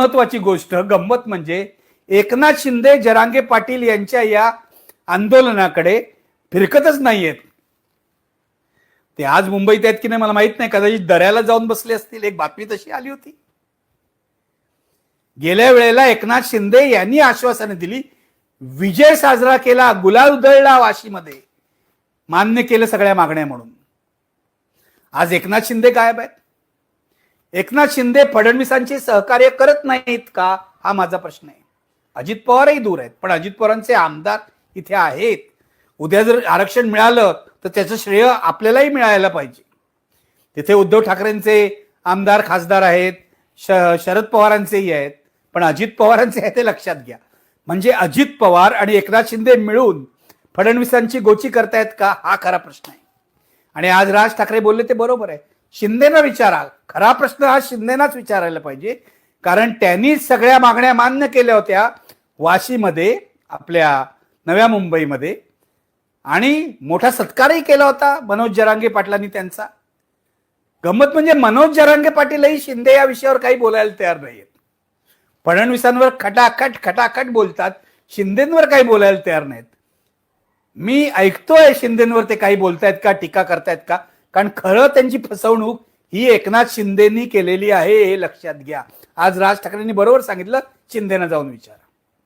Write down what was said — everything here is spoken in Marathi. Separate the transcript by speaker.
Speaker 1: महत्वाची गोष्ट गंमत म्हणजे एकनाथ शिंदे जरांगे पाटील यांच्या या आंदोलनाकडे फिरकतच नाहीयेत. ते आज मुंबईत आहेत की नाही मला माहीत नाही. कदाचित दऱ्याला जाऊन बसले असतील. एक बातमी तशी आली होती. गेल्या वेळेला एकनाथ शिंदे यांनी आश्वासने दिली विजय साजरा केला गुलाल उधळला वाशीमध्ये. मान्य केलं सगळ्या मागण्या म्हणून. आज एकनाथ शिंदे गायब आहेत. एकनाथ शिंदे फडणवीसांचे सहकार्य करत नाहीत का? हा माझा प्रश्न आहे. अजित पवारही दूर आहेत पण अजित पवारांचे आमदार इथे आहेत. उद्या जर आरक्षण मिळालं तर त्याचं श्रेय आपल्यालाही मिळायला पाहिजे. तिथे उद्धव ठाकरेंचे आमदार खासदार आहेत श शरद पवारांचेही आहेत पण अजित पवारांचे आहे ते लक्षात घ्या. म्हणजे अजित पवार आणि एकनाथ शिंदे मिळून फडणवीसांची गोची करतायत का? हा खरा प्रश्न आहे. आणि आज राज ठाकरे बोलले ते बरोबर आहे. शिंदेना विचारा खरा प्रश्न हा शिंदेनाच विचारायला पाहिजे. कारण त्यांनी सगळ्या मागण्या मान्य केल्या होत्या वाशीमध्ये आपल्या नव्या मुंबईमध्ये. आणि मोठा सत्कारही केला होता मनोज जरांगे पाटलांनी त्यांचा. गंमत म्हणजे मनोज जरांगे पाटीलही शिंदे या विषयावर काही बोलायला तयार नाहीयेत. फडणवीसांवर खटाखट खटाखट बोलतात. शिंदेंवर काही बोलायला तयार नाहीत. मी ऐकतोय शिंदेंवर ते काही बोलतायत का टीका करतायत का? कारण खरं त्यांची फसवणूक ही एकनाथ शिंदेनी केलेली आहे हे लक्षात घ्या. आज राज ठाकरेंनी बरोबर सांगितलं शिंदेनं जाऊन विचार.